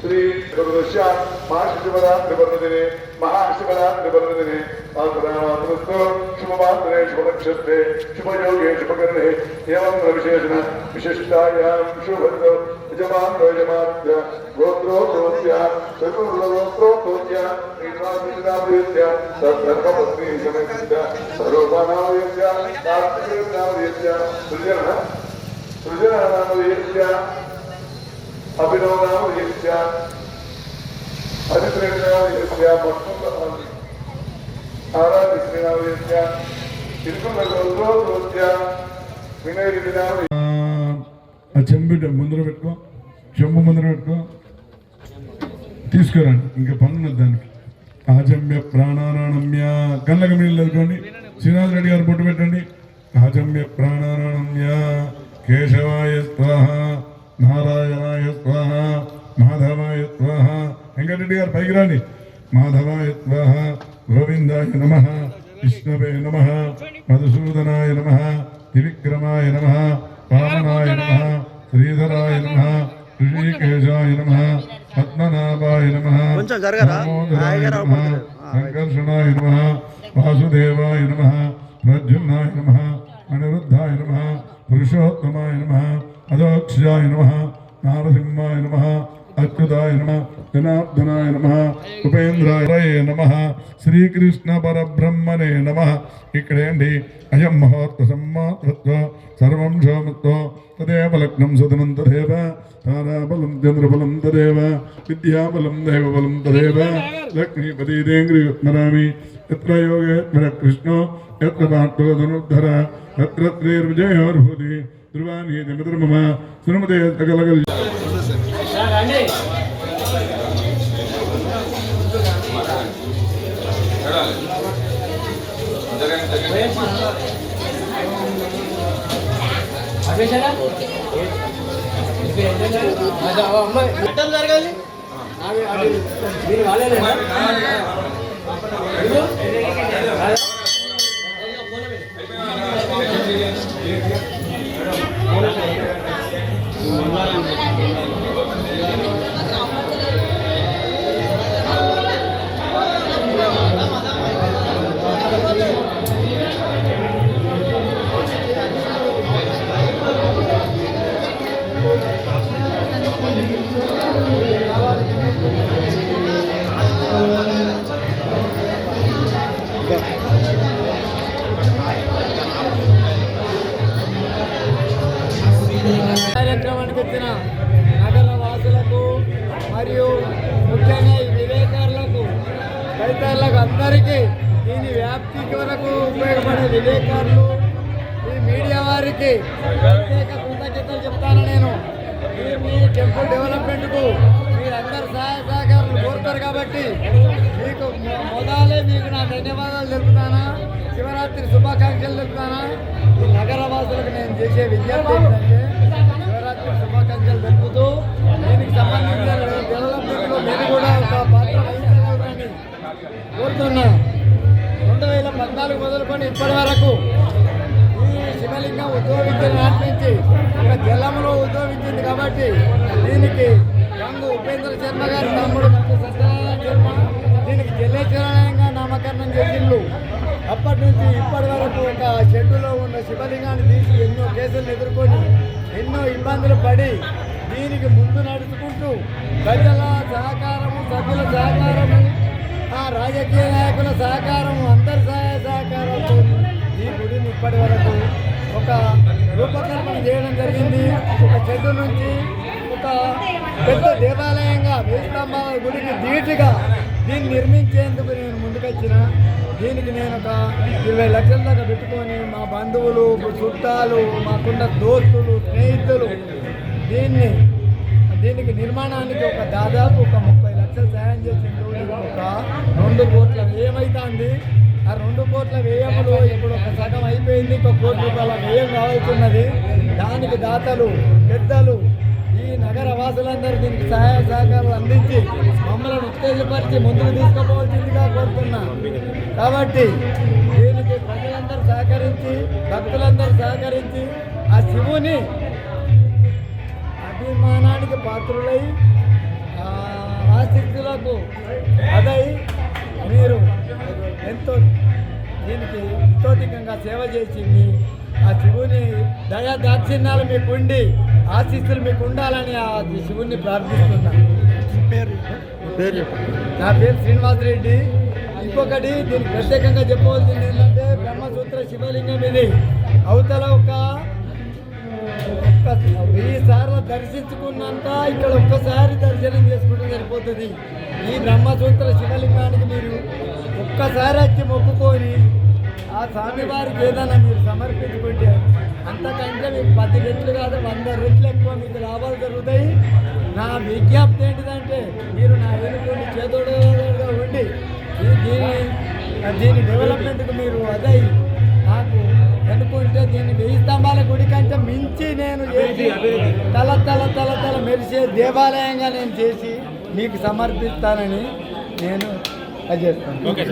श्री दुर्दशा महाशिवरा निबंधने महाशिवरा निबंधने आसनामात्रस्त शुभमात्रे शुभनक्षत्रे शुभयोगे शुभकर्णे एवं विशेषण विशिष्टायां शुभद यजमान यजमात्य गोत्रो प्रोत्या चतुर्गोत्रो प्रोत्या ीर्णाभिरीत्या तद्धर्मपत्नी समेत्या सर्वोपानामयत्या कार्तिकेयनामयत्या సృజనానామవ్యత్య అభినవనామవ్యత్య అధిప్రేరణావ్యత్య మొత్తం ఆరాధిత్యావ్యత్య ఇరుకులగోత్రోత్రోత్య వినయగిరినామ ఆ చెంబు ముందర పెట్టుకో చెంబు ముందర పెట్టుకో. తీసుకురండి ఇంకా పనున్నది దానికి. ఆజమ్య ప్రాణానాణమ్య కళ్ళక నీళ్ళు అనుకోండి శ్రీనాథ్ రెడ్డి గారు బొట్టు పెట్టండి. ఆజమ్య ప్రాణానాణమ్య కేశవాయ స్వాహ. నారాయణాయ స్వాహ మాధవాయ స్వాహ. వెంకటరెడ్డి గారు పైకి రండి. మాధవాయ స్వాహ గోవిందాయ నమ విష్ణవే నమ మధుసూదనాయ నమ త్రివిక్రమాయ నమ వామనాయ నమ శ్రీధరాయ నమ ఋషికేశాయ నమ పద్మనాభాయ నమ. సంకర్షణాయ నమ వాసుదేవాయ నమ ప్రద్యుమ్నాయ నమ అనిరుద్ధాయ నమ పురుషోత్తమాయ నమ అదోక్షాయ నమ నారసింహాయ నమ అచ్యుతాయ నమ జనార్దనాయ నమ ఉపేంద్రాయ నమ శ్రీకృష్ణ పరబ్రహ్మనే నమ. ఇక్కడేంటి అయం మహోత్వ సమ్మాతృత్వ సర్వం క్షోమత్వ తదేవ లగ్నం సుధనం తదేవ తారాబలం చంద్రబలం తదేవ విద్యాబలం దైవబలం తదేవ లక్ష్మీపతిదేంద్రి ఎత్ర యోగేత్మర కృష్ణో ఎత్ర పార్థోధనుద్ధర ఎత్ర శ్రీర్విజయోర్భూతి ధ్రువాణి జగధర్మమ సునమతే సకలగల్ అడ్డం జరగాలి కార్యక్రమానికి వచ్చిన నగర వాసులకు మరియు ముఖ్యంగా ఈ విలేకరులకు రైతులకు అందరికీ దీని వ్యాప్తి వరకు ఉపయోగపడే విలేకరులు ఈ మీడియా వారికి ప్రత్యేక కృతజ్ఞతలు చెప్తాను నేను. ఈ మీ టెంపుల్ డెవలప్మెంట్కు మీరందరూ సహాయ సహకారాలు కోరుతారు కాబట్టి ధన్యవాదాలు తెలుపుతానా? శివరాత్రి శుభాకాంక్షలు తెలుపుతానా? ఈ నగర వాసులకు నేను చేసే విజ్ఞప్తి ఏంటంటే శివరాత్రి శుభాకాంక్షలు తెలుపుతూ దీనికి సంబంధించిన డెవలప్మెంట్లో నేను కూడా ఒక పాత్ర వహించగలరని కోరుతున్నా. రెండు వేల పద్నాలుగు మొదలుకొని ఇప్పటి వరకు ఈ శివలింగం ఉద్యోగించిన నాటి నుంచి ఒక జలములో ఉద్భవించింది కాబట్టి దీనికి రంగు ఉపేంద్ర శర్మ గారు అప్పటి నుంచి ఇప్పటి వరకు ఒక షెడ్డులో ఉన్న శివలింగాన్ని తీసి ఎన్నో కేసులు ఎదుర్కొని ఎన్నో ఇబ్బందులు పడి దీనికి ముందు నడుచుకుంటూ ప్రజల సహకారము సభ్యుల సహకారము ఆ రాజకీయ నాయకుల సహకారము అందరి సహాయ సహకారంతో ఈ గుడిని ఇప్పటి వరకు ఒక రూపకల్పన చేయడం జరిగింది. ఒక చెట్టు నుంచి ఒక పెద్ద దేవాలయంగా వేస్తంభాల గుడికి ధీటుగా దీన్ని నిర్మించేందుకు నేను ముందుకొచ్చిన దీనికి నేను ఒక ఇరవై లక్షల దాకా పెట్టుకొని మా బంధువులు చుట్టాలు మాకున్న దోస్తులు స్నేహితులు దీన్ని దీనికి నిర్మాణానికి ఒక దాదాపు ఒక ముప్పై లక్షలు సాయం చేసిండ్రు. ఒక రెండు కోట్ల వ్యయమవుతుంది ఆ రెండు కోట్ల వ్యయములు ఇప్పుడు ఒక సగం అయిపోయింది. ఇంకో కోటి రూపాయల వ్యయం కావాల్సిన్నది దానికి దాతలు పెద్దలు వాసులందరూ దీనికి సహాయ సహకారాలు అందించి మమ్మల్ని ఉత్తేజపరిచి ముందుకు తీసుకుపోవాల్సిందిగా కోరుతున్నా. కాబట్టి దీనికి ప్రజలందరూ సహకరించి భక్తులందరూ సహకరించి ఆ శివుని అభిమానానికి పాత్రులై ఆసక్తులకు అదై మీరు ఎంతో దీనికి ఉత్తోధికంగా సేవ చేసింది ఆ శివుని దయా దాక్షిణ్యాలు మీకు ఉండి ఆశీస్సులు మీకు ఉండాలని ఆ శివుణ్ణి ప్రార్థిస్తున్నాను నా పేరు శ్రీనివాసరెడ్డి. ఇంకొకటి దీనికి ప్రత్యేకంగా చెప్పవలసింది ఏంటంటే బ్రహ్మసూత్ర శివలింగం ఇది. అవతల ఒక ఒక్క వెయ్యి సార్లు దర్శించుకున్నంత ఇక్కడ ఒక్కసారి దర్శనం చేసుకుంటే సరిపోతుంది. ఈ బ్రహ్మసూత్ర శివలింగానికి మీరు ఒక్కసారి వచ్చి మొక్కుకొని ఆ స్వామివారికి ఏదైనా మీరు సమర్పించుకుంటే అంతకంటే మీకు పది రెట్లు కాదు వంద రెట్లు ఎక్కువ మీకు లాభాలు జరుగుతాయి. నా విజ్ఞప్తి ఏంటిదంటే మీరు నా వెనుకుండి చేదోడుగా ఉండి దీని దీని డెవలప్మెంట్కి మీరు అదై నాకు అనుకుంటే దీన్ని వెయ్యి స్తంభాల గుడి కంటే మించి నేను చేసి తల తల తల తల మెరిసే దేవాలయంగా నేను చేసి మీకు సమర్పిస్తానని నేను అది చేస్తాను.